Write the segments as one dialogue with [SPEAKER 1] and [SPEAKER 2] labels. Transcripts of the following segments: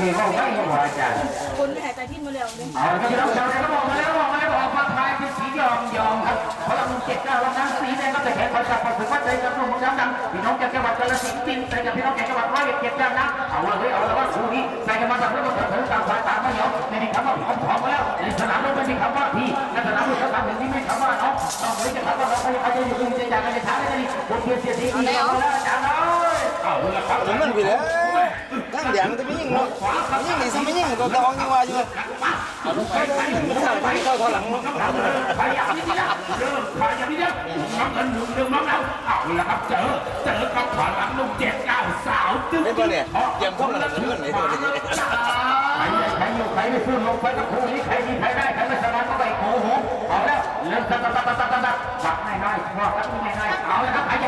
[SPEAKER 1] นี้เขาไม่หัวอาจารย์
[SPEAKER 2] คนไม่หายใจที่มือเร็วเลย
[SPEAKER 1] เอาละครับพี่น้องชาวไทยก็บอกมาแล้วบอกมาแล้วบอกฟังไทยเป็นสียอมยอมครับพลังเจ็ดเก้าวันนั้นสีแดงก็จะแข่งขันกับผมว่าใจกับนุ่มของน้ำดำพี่น้องจากจังหวัดกาฬสินธุ์จริงใส่กับพี่น้องจากจังหวัดร้อยเอ็ดเจ็ดแก้วนะเอาเฮ้ยเอาเละว่าคู่นี้ใส่กันมาจากเรื่องของถิดต่างฝ่ายต่างไม่ยอมไม่มีคำว่าพร้อมพร้อมาแล้วในสนามเราไม่มีคำว่าพี่ในสนามเราทำอย่งนี้ไม่คำว่าน้องน้องไม่จะคำว่าเราใครจะอยู่ตรงใจจากกันในทางได้ดีบทเรียนเสียดีเอาและอาจารย์ เอาละครับ
[SPEAKER 3] ถึงมันไปเลยทั้งเดียมันจะไม่ยิงเนาะยิงหนี่สิไม่ยิงก็กองยิงว่าอยู่มันสั่งไปเข้าทางหลัง
[SPEAKER 1] พยายามนิดเดียวเริ่มพยายามนิดเดียวน้องเงินหนึ่งเรื่องน้องเราเอาละครับเจอเจอกับขวาหลังลุงเจ็ดเก้าสาวจึ๊ก
[SPEAKER 3] เป็นตัวเนี่ยเตรียมข้อหลังเพื่อนเลยตัวนี้
[SPEAKER 1] ใครใครอยู่ใครไม่ฟื้นลงไปกับคู่นี้ใครดีใครได้ใครไม่สบายก็ไปโอ้โหเอาแล้วเริ่มตัดตัดตัดตัดตัดตัดง่ายง่ายว่ากันง่ายง่ายเอาละครับ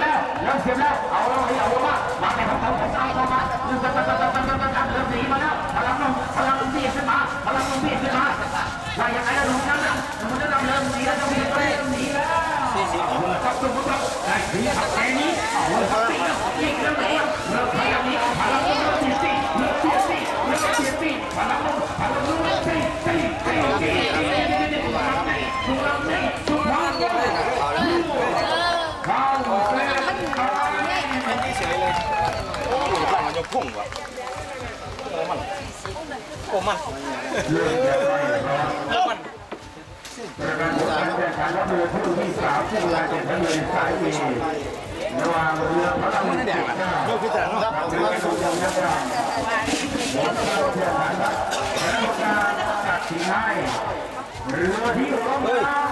[SPEAKER 1] เสียแล้วเอาแล้วเอาแล้วมาในของเขาของเราเข้ามาเริ่มตัดตัดตัดตัดตัดตัดเริ่มหนีมาแล้วพลังลงพลังเบียดขึ้นมาพลังลงเบียดขึ้นมาว่ายังไงแล้วหนุ่มน้ำน้ำหนุ่มน้ำน้ำเริ่มหนีแล้วจะมีเริ่มหนีแล้ว ครับทุกคนครับได้ถึงขับแค่นี้เอาละครับตีแล้วยิงแล้วเลยเริ่มพลังนี้พลังเริ่มเสียตีเริ่มเสียตีเริ่มเสียตีพลังลงพลังลงตีตีตีตีตีทุกลำนี้ทุกลำนี้ทุกลำนี้เข้าเส้นเข้า
[SPEAKER 3] เป็นที่เฉยเลยโอ้ยสั่งมันจะ พุ่งว่ะโอ้มันโอ้มันโอ้มัน
[SPEAKER 1] การแข่งขันระเบิดผู้ที่สามที่ลายเป็นทะเลสายเอระหว่างเรือพลัง
[SPEAKER 3] ไม่ได้แดงอะโยกพิจารณา
[SPEAKER 1] เรือสุริยันดครับการตัดสินให้เรือที่ลงน้ำ